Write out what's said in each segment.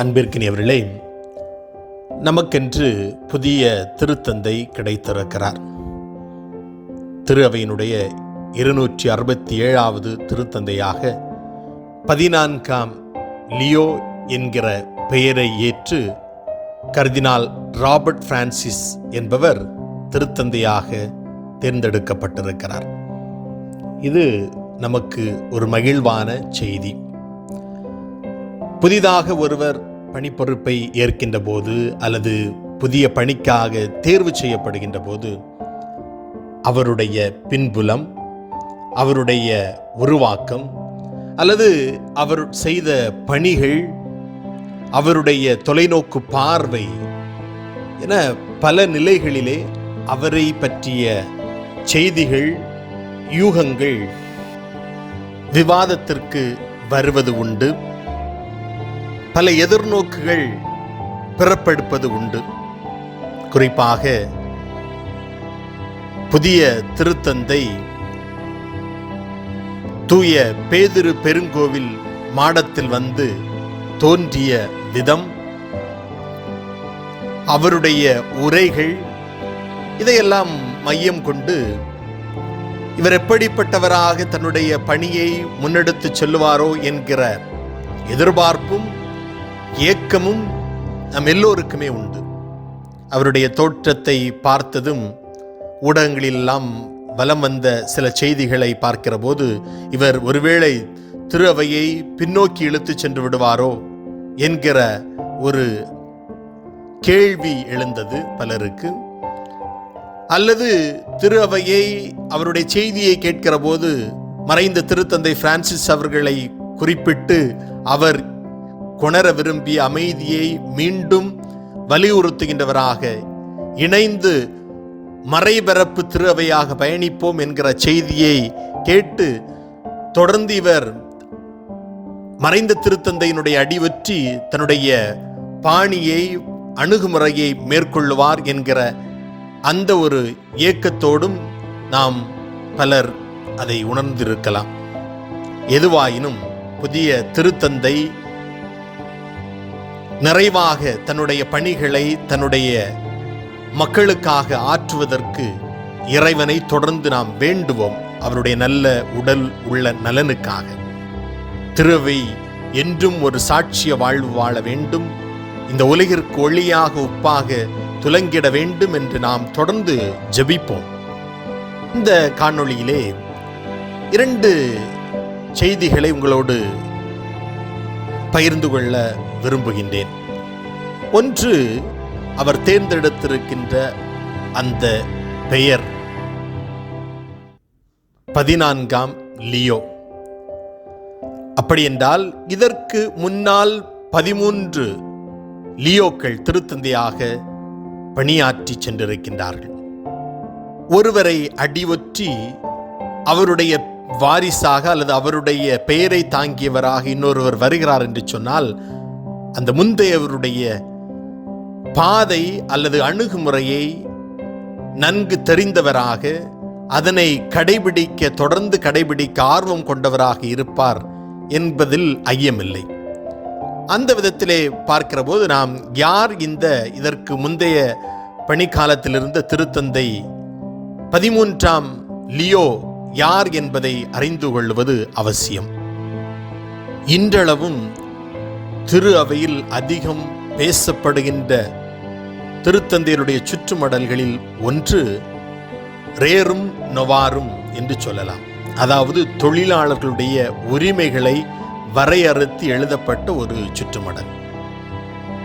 அன்பிற்கினியவர்களே நமக்கென்று புதிய திருத்தந்தை கிடைத்திருக்கிறார். திரு அவையினுடைய இருநூற்றி அறுபத்தி ஏழாவது திருத்தந்தையாக பதினான்காம் லியோ என்கிற பெயரை ஏற்று கர்தினால் ராபர்ட் பிரான்சிஸ் என்பவர் திருத்தந்தையாக தேர்ந்தெடுக்கப்பட்டிருக்கிறார். இது நமக்கு ஒரு மகிழ்வான செய்தி. புதிதாக ஒருவர் பணிப்பொறுப்பை ஏற்கின்ற போது அல்லது புதிய பணிக்காக தேர்வு செய்யப்படுகின்ற போது அவருடைய பின்புலம் அவருடைய உருவாக்கம் அல்லது அவர் செய்த பணிகள் அவருடைய தொலைநோக்கு பார்வை என பல நிலைகளிலே அவரை பற்றிய செய்திகள் யூகங்கள் விவாதத்திற்கு வருவது உண்டு. பல எதிர்நோக்குகள் பிறப்பெடுப்பது உண்டு. குறிப்பாக புதிய திருத்தந்தை தூய பேதிரு பெருங்கோவில் மாடத்தில் வந்து தோன்றிய விதம் அவருடைய உரைகள் இதையெல்லாம் மையம் கொண்டு இவர் எப்படிப்பட்டவராக தன்னுடைய பணியை முன்னெடுத்து செல்லுவாரோ என்கிற எதிர்பார்ப்பும் ஏக்கமும் நம் எல்லோருக்குமே உண்டு. அவருடைய தோற்றத்தை பார்த்ததும் ஊடகங்களிலெல்லாம் வலம் வந்த சில செய்திகளை பார்க்கிற போது இவர் ஒருவேளை திரு அவையை பின்னோக்கி இழுத்துச் சென்று விடுவாரோ என்கிற ஒரு கேள்வி எழுந்தது பலருக்கு. அல்லது திரு அவையை அவருடைய செய்தியை கேட்கிற போது மறைந்த திருத்தந்தை பிரான்சிஸ் அவர்களை குறிப்பிட்டு அவர் கொணர விரும்பிய அமைதியை மீண்டும் வலியுறுத்துகின்றவராக இணைந்து மறைபரப்பு திருவையாக பயணிப்போம் என்கிற செய்தியை கேட்டு தொடர்ந்து இவர் மறைந்த திருத்தந்தையினுடைய அடிவற்றி தன்னுடைய பாணியை அணுகுமுறையை மேற்கொள்ளுவார் என்கிற அந்த ஒரு ஏக்கத்தோடும் நாம் பலர் அதை உணர்ந்திருக்கலாம். எதுவாயினும் புதிய திருத்தந்தை நிறைவாக தன்னுடைய பணிகளை தன்னுடைய மக்களுக்காக ஆற்றுவதற்கு இறைவனை தொடர்ந்து நாம் வேண்டுவோம். அவருடைய நல்ல உடல் உள்ள நலனுக்காக. திருவை என்றும் ஒரு சாட்சிய வாழ்வு வாழ வேண்டும். இந்த உலகிற்கு ஒளியாக உப்பாக துலங்கிட வேண்டும் என்று நாம் தொடர்ந்து ஜெபிப்போம். இந்த காணொளியிலே இரண்டு செய்திகளை உங்களோடு பகிர்ந்து கொள்ள விரும்புகின்றேன். ஒன்று அவர் தேர்ந்தெடுத்திருக்கின்ற அந்த பெயர். பதினான்காம் லியோ. அப்படியென்றால் இதற்கு முன்னால் பதிமூன்று லியோக்கள் திருத்தந்தையாக பணியாற்றி சென்றிருக்கின்றார்கள். ஒருவரை அடிவொற்றி அவருடைய வாரிசாக அல்லது அவருடைய பெயரை தாங்கியவராக இன்னொருவர் வருகிறார் என்று சொன்னால் அந்த முந்தையவருடைய பாதை அல்லது அணுகுமுறையை நன்கு தெரிந்தவராக அதனை கடைபிடிக்க தொடர்ந்து கடைபிடிக்க ஆர்வம் கொண்டவராக இருப்பார் என்பதில் ஐயமில்லை. அந்த விதத்திலே பார்க்கிற போது நாம் யார் இந்த இதற்கு முந்தைய பணிக்காலத்திலிருந்த திருத்தந்தை பதிமூன்றாம் லியோ யார் என்பதை அறிந்து கொள்வது அவசியம். இன்றளவும் திரு அவையில் அதிகம் பேசப்படுகின்ற திருத்தந்தையருடைய சுற்றுமடல்களில் ஒன்று ரேரும் நொவாரும் என்று சொல்லலாம். அதாவது தொழிலாளர்களுடைய உரிமைகளை வரையறுத்து எழுதப்பட்ட ஒரு சுற்றுமடல்.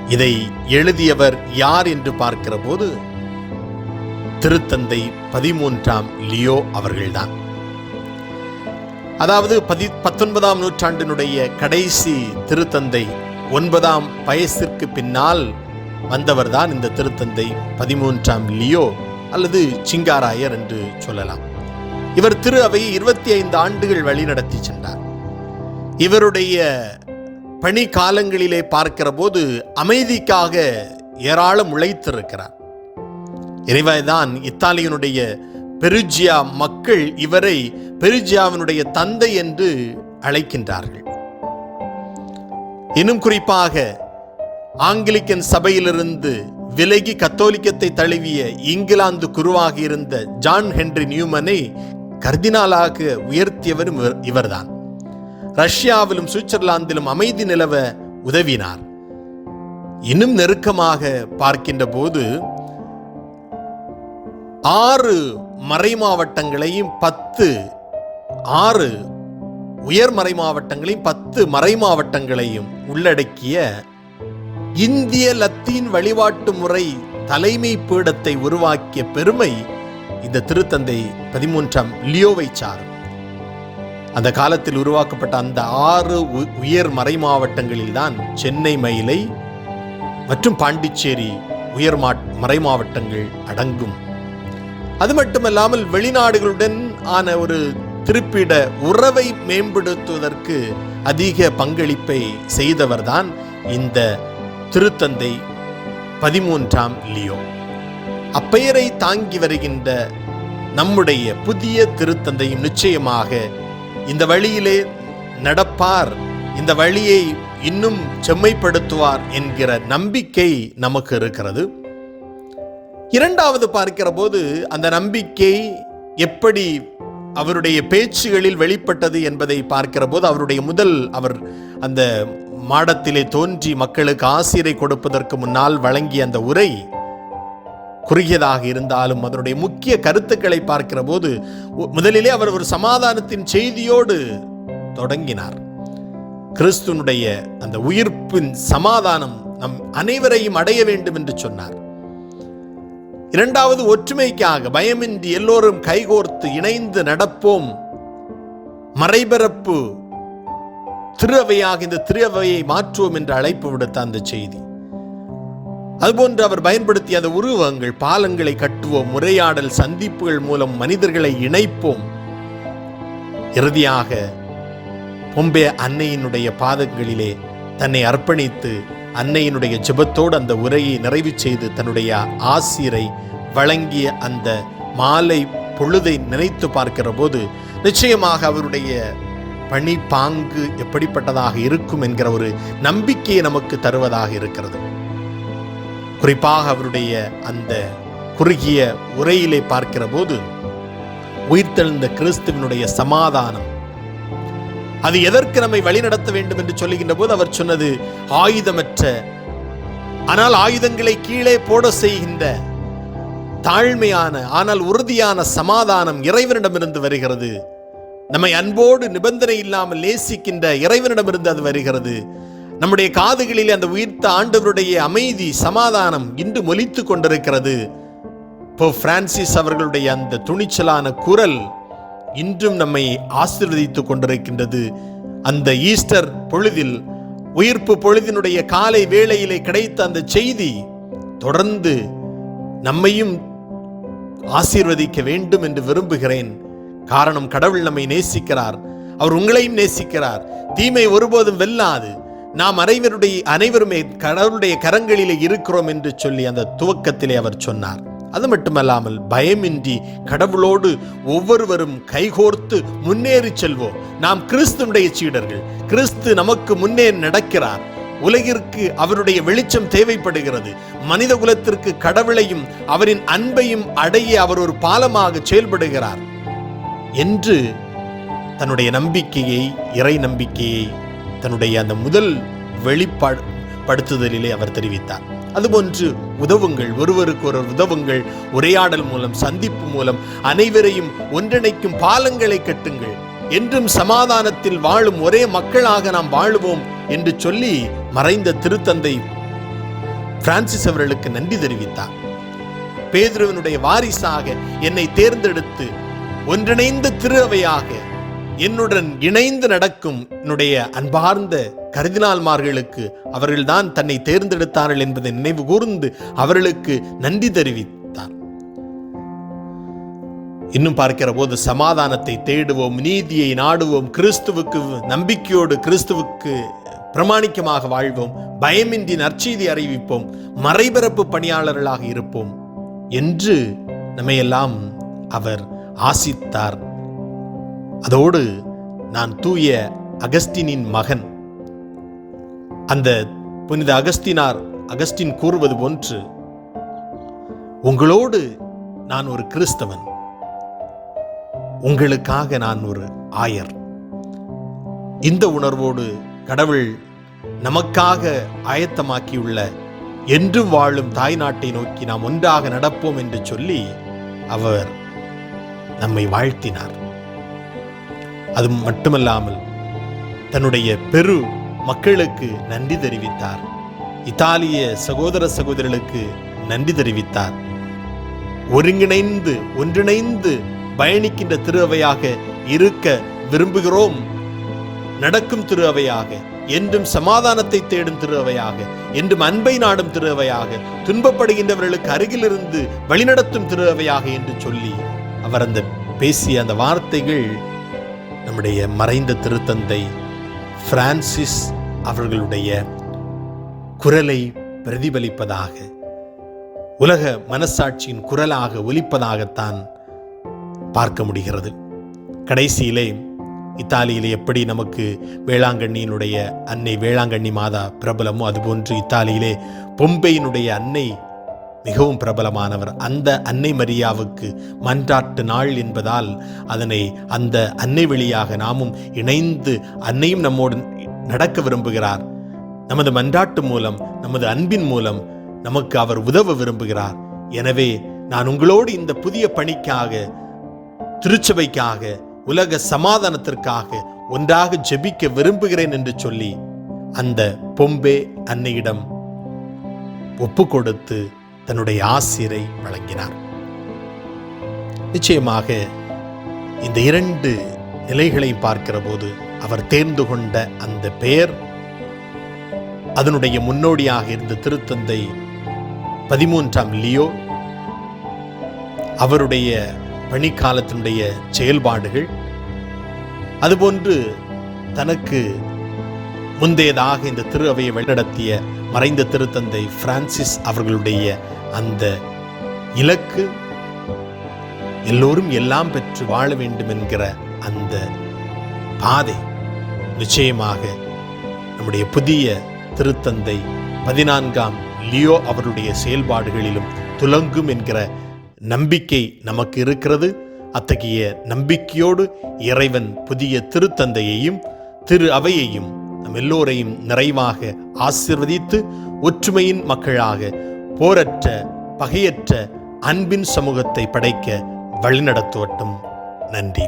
இதை எழுதியவர் யார் என்று பார்க்கிற போது திருத்தந்தை பதிமூன்றாம் லியோ அவர்கள்தான். அதாவது பதி பத்தொன்பதாம் நூற்றாண்டினுடைய கடைசி திருத்தந்தை ஒன்பதாம் வயசிற்கு பின்னால் வந்தவர்தான் இந்த திருத்தந்தை. பதிமூன்றாம் லியோ அல்லது சிங்காராயர் என்று சொல்லலாம். இவர் திரு அவையை இருபத்தி ஐந்து ஆண்டுகள் வழிநடத்தி சென்றார். இவருடைய பணி காலங்களிலே பார்க்கிற போது அமைதிக்காக ஏராளம் உழைத்திருக்கிறார். இறைவாய்தான் இத்தாலியனுடைய பெருஜியா மக்கள் இவரை பெருஜியாவினுடைய தந்தை என்று அழைக்கின்றார்கள். இன்னும் குறிப்பாக ஆங்கிலிக்கன் சபையிலிருந்து விலகி கத்தோலிக்கத்தை தழுவிய இங்கிலாந்து குருவாக இருந்த ஜான் ஹென்றி நியூமனை கர்தினாலாக உயர்த்தியவரும் இவர்- இவர்தான். ரஷ்யாவிலும் சுவிட்சர்லாந்திலும் அமைதி நிலவ உதவினார். இன்னும் நெருக்கமாக பார்க்கின்ற போது ஆறு மறைமாவட்டங்களையும் பத்து ஆறு உயர் மறைமாவட்டங்களையும் பத்து மறைமாவட்டங்களையும் உள்ளடக்கிய இந்திய லத்தீன் வழிபாட்டு முறை தலைமை பீடத்தை உருவாக்கிய பெருமை இந்த திருத்தந்தை பதிமூன்றாம் லியோவை சாரும். அந்த காலத்தில் உருவாக்கப்பட்ட அந்த ஆறு உ- உயர் மறைமாவட்டங்களில் தான் சென்னை மயிலை மற்றும் பாண்டிச்சேரி உயர் மா மறைமாவட்டங்கள் அடங்கும். அது மட்டுமல்லாமல் வெளிநாடுகளுடன் ஆன ஒரு திருப்பிட உறவை மேம்படுத்துவதற்கு அதிக பங்களிப்பை செய்தவர்தான் இந்த திருத்தந்தை பதிமூன்றாம் லியோ. அப்பெயரை தாங்கி வருகின்ற நம்முடைய புதிய திருத்தந்தையும் நிச்சயமாக இந்த வழியிலே நடப்பார் இந்த வழியை இன்னும் செம்மைப்படுத்துவார் என்கிற நம்பிக்கை நமக்கு இருக்கிறது. இரண்டாவது பார்க்கிற போது அந்த நம்பிக்கை எப்படி அவருடைய பேச்சுகளில் வெளிப்பட்டது என்பதை பார்க்கிற போது அவருடைய முதல் அவர் அந்த மாடத்திலே தோன்றி மக்களுக்கு ஆசிரை கொடுப்பதற்கு முன்னால் வழங்கிய அந்த உரை குறுகியதாக இருந்தாலும் அதனுடைய முக்கிய கருத்துக்களை பார்க்கிற போது முதலிலே அவர் ஒரு சமாதானத்தின் செய்தியோடு தொடங்கினார். கிறிஸ்துனுடைய அந்த உயிர்ப்பின் சமாதானம் நம் அனைவரையும் அடைய வேண்டும் என்று சொன்னார். இரண்டாவது ஒற்றுமைக்காக பயமின்றி எல்லோரும் கைகோர்த்து இணைந்து நடப்போம். மறைபரப்பு திருவையாக இந்த திருவையை மாற்றுவோம் என்று அழைப்பு விடுத்த அந்த செய்தி. அதுபோன்று அவர் பயன்படுத்திய அந்த உருவங்கள் பாலங்களை கட்டுவோம் உரையாடல் சந்திப்புகள் மூலம் மனிதர்களை இணைப்போம். இறுதியாக பொம்பே அன்னையினுடைய பாதங்களிலே தன்னை அர்ப்பணித்து அன்னையினுடைய ஜெபத்தோடு அந்த உரையை நிறைவு செய்து தன்னுடைய ஆசிரை வழங்கிய அந்த மாலை பொழுதை நினைத்து பார்க்கிற போது நிச்சயமாக அவருடைய பணி பாங்கு எப்படிப்பட்டதாக இருக்கும் என்கிற ஒரு நம்பிக்கையை நமக்கு தருவதாக இருக்கிறது. குறிப்பாக அவருடைய அந்த குறுகிய உரையிலே பார்க்கிற போது உயிர்த்தெழுந்த கிறிஸ்துவனுடைய சமாதானம் அது எதற்கு நம்மை வழிநடத்த வேண்டும் என்று சொல்லுகின்ற போது அவர் சொன்னது ஆயுதமற்ற. ஆனால் ஆயுதங்களை கீழே போட செய்கின்ற தாழ்மையான ஆனால் உறுதியான சமாதானம் இறைவனிடமிருந்து வருகிறது. நம்மை அன்போடு நிபந்தனை இல்லாமல் நேசிக்கின்ற இறைவனிடமிருந்து அது வருகிறது. நம்முடைய காதுகளில் அந்த உயிர்த்த ஆண்டவருடைய அமைதி சமாதானம் இன்று மொலித்து கொண்டிருக்கிறது. இப்போ பிரான்சிஸ் அவர்களுடைய அந்த துணிச்சலான குரல் இன்றும் நம்மை ஆசிர்வதித்து கொண்டிருக்கின்றது. அந்த ஈஸ்டர் பொழுதில் உயிர்ப்பு பொழுதினுடைய காலை வேளையிலே கிடைத்த அந்த செய்தி தொடர்ந்து நம்மையும் ஆசீர்வதிக்க வேண்டும் என்று விரும்புகிறேன். காரணம் கடவுள் நம்மை நேசிக்கிறார். அவர் உங்களையும் நேசிக்கிறார். தீமை ஒருபோதும் வெல்லாது. நாம் அனைவருடைய அனைவருமே கடவுளுடைய கரங்களிலே இருக்கிறோம் என்று சொல்லி அந்த துவக்கத்திலே அவர் சொன்னார். அது மட்டுமல்லாமல் பயமின்றி கடவுளோடு ஒவ்வொருவரும் கைகோர்த்து முன்னேறி செல்வோம். நாம் கிறிஸ்துனுடைய சீடர்கள் கிறிஸ்து நமக்கு முன்னே நடக்கிறார். உலகிற்கு அவருடைய வெளிச்சம் தேவைப்படுகிறது. மனித குலத்திற்கு கடவுளையும் அவரின் அன்பையும் அடைய அவர் ஒரு பாலமாக செயல்படுகிறார். என்று தன்னுடைய நம்பிக்கையை இறை நம்பிக்கையை தன்னுடைய அந்த முதல் வெளிப்படுத்துதலிலே அவர் தெரிவித்தார். அதுபோன்று உதவுங்கள் ஒருவருக்கு ஒரு உதவுங்கள் உரையாடல் மூலம் சந்திப்பு மூலம் அனைவரையும் ஒன்றிணைக்கும் பாலங்களை கட்டுங்கள். என்றும் சமாதானத்தில் வாழும் ஒரே மக்களாக நாம் வாழுவோம் என்று சொல்லி மறைந்த திருத்தந்தை பிரான்சிஸ் அவர்களுக்கு நன்றி தெரிவித்தார். பேதுருவனுடைய வாரிசாக என்னை தேர்ந்தெடுத்து ஒன்றிணைந்த திரு அவையாக என்னுடன் இணைந்து நடக்கும் என்னுடைய அன்பார்ந்த கருதினால்மார்களுக்கு அவர்கள்தான் தன்னை தேர்ந்தெடுத்தார்கள் என்பதை நினைவு கூர்ந்து அவர்களுக்கு நன்றி தெரிவித்தார். இன்னும் பார்க்கிற போது சமாதானத்தை தேடுவோம் நீதியை நாடுவோம் கிறிஸ்துவுக்கு நம்பிக்கையோடு கிறிஸ்துவுக்கு பிரமாணிக்கமாக வாழ்வோம் பயமின்றி நற்செய்தி அறிவிப்போம் மறைபரப்பு பணியாளர்களாக இருப்போம் என்று நம்மையெல்லாம் அவர் ஆசித்தார். அதோடு நான் தூய அகஸ்டினின் மகன். அந்த புனித அகஸ்தினார் அகஸ்டின் கூறுவது போன்று உங்களோடு நான் ஒரு கிறிஸ்தவன். உங்களுக்காக நான் ஒரு ஆயர். இந்த உணர்வோடு கடவுள் நமக்காக ஆயத்தமாக்கியுள்ள என்றும் வாழும் தாய் நாட்டை நோக்கி நாம் ஒன்றாக நடப்போம் என்று சொல்லி அவர் நம்மை வாழ்த்தினார். அது மட்டுமல்லாமல் தன்னுடைய பெரு மக்களுக்கு நன்றி தெரிவித்தார். இத்தாலிய சகோதர சகோதரர்களுக்கு நன்றி தெரிவித்தார். ஒருங்கிணைந்து ஒன்றிணைந்து பயணிக்கின்ற திருவையாக இருக்க விரும்புகிறோம். நடக்கும் திருவையாக என்றும் சமாதானத்தை தேடும் திருவையாக என்றும் அன்பை நாடும் திருவையாக துன்பப்படுகின்றவர்களுக்கு அருகிலிருந்து வழிநடத்தும் திருவையாக என்று சொல்லி அவர் அந்த பேசிய அந்த வார்த்தைகள் நம்முடைய மறைந்த திருத்தந்தை பிரான்சிஸ் அவர்களுடைய குரலை பிரதிபலிப்பதாக உலக மனசாட்சியின் குரலாக ஒலிப்பதாகத்தான் பார்க்க முடிகிறது. கடைசியிலே இத்தாலியிலே எப்படி நமக்கு வேளாங்கண்ணியினுடைய அன்னை வேளாங்கண்ணி மாதா பிரபலமோ அதுபோன்று இத்தாலியிலே பொம்பையினுடைய அன்னை மிகவும் பிரபலமானவர். அந்த அன்னை மரியாவுக்கு மன்றாட்டு நாள் என்பதால் அதனை அந்த அன்னை வழியாக நாமும் இணைந்து அன்னையும் நம்மோடு நடக்க விரும்புகிறார். நமது மன்றாட்டு மூலம் நமது அன்பின் மூலம் நமக்கு அவர் உதவ விரும்புகிறார். எனவே நான் உங்களோடு இந்த புதிய பணிக்காக திருச்சபைக்காக உலக சமாதானத்திற்காக ஒன்றாக ஜெபிக்க விரும்புகிறேன் என்று சொல்லி அந்த பொம்பே அன்னையிடம் ஒப்பு கொடுத்து தன்னுடைய ஆசிரை வழங்கினார். நிச்சயமாக இந்த இரண்டு நிலைகளை பார்க்கிற போது அவர் தேர்ந்து கொண்ட அந்த பெயர் அதனுடைய முன்னோடியாக இருந்த திருத்தந்தை பதிமூன்றாம் லியோ அவருடைய பணிக்காலத்தினுடைய செயல்பாடுகள் அதுபோன்று தனக்கு முந்தையதாக இந்த திரு அவையை வழிநடத்திய மறைந்த திருத்தந்தை பிரான்சிஸ் அவர்களுடைய அந்த இலக்கு எல்லோரும் எல்லாம் பெற்று வாழ வேண்டும் என்கிற அந்த பாதை நிச்சயமாக நம்முடைய புதிய திருத்தந்தை பதினான்காம் லியோ அவருடைய செயல்பாடுகளிலும் துலங்கும் என்கிற நம்பிக்கை நமக்கு இருக்கிறது. அத்தகைய நம்பிக்கையோடு இறைவன் புதிய திருத்தந்தையையும் திரு அவையையும் நம் எல்லோரையும் நிறைவாக ஆசிர்வதித்து ஒற்றுமையின் மக்களாக போரற்ற பகையற்ற அன்பின் சமூகத்தை படைக்க வழிநடத்துவட்டும். நன்றி.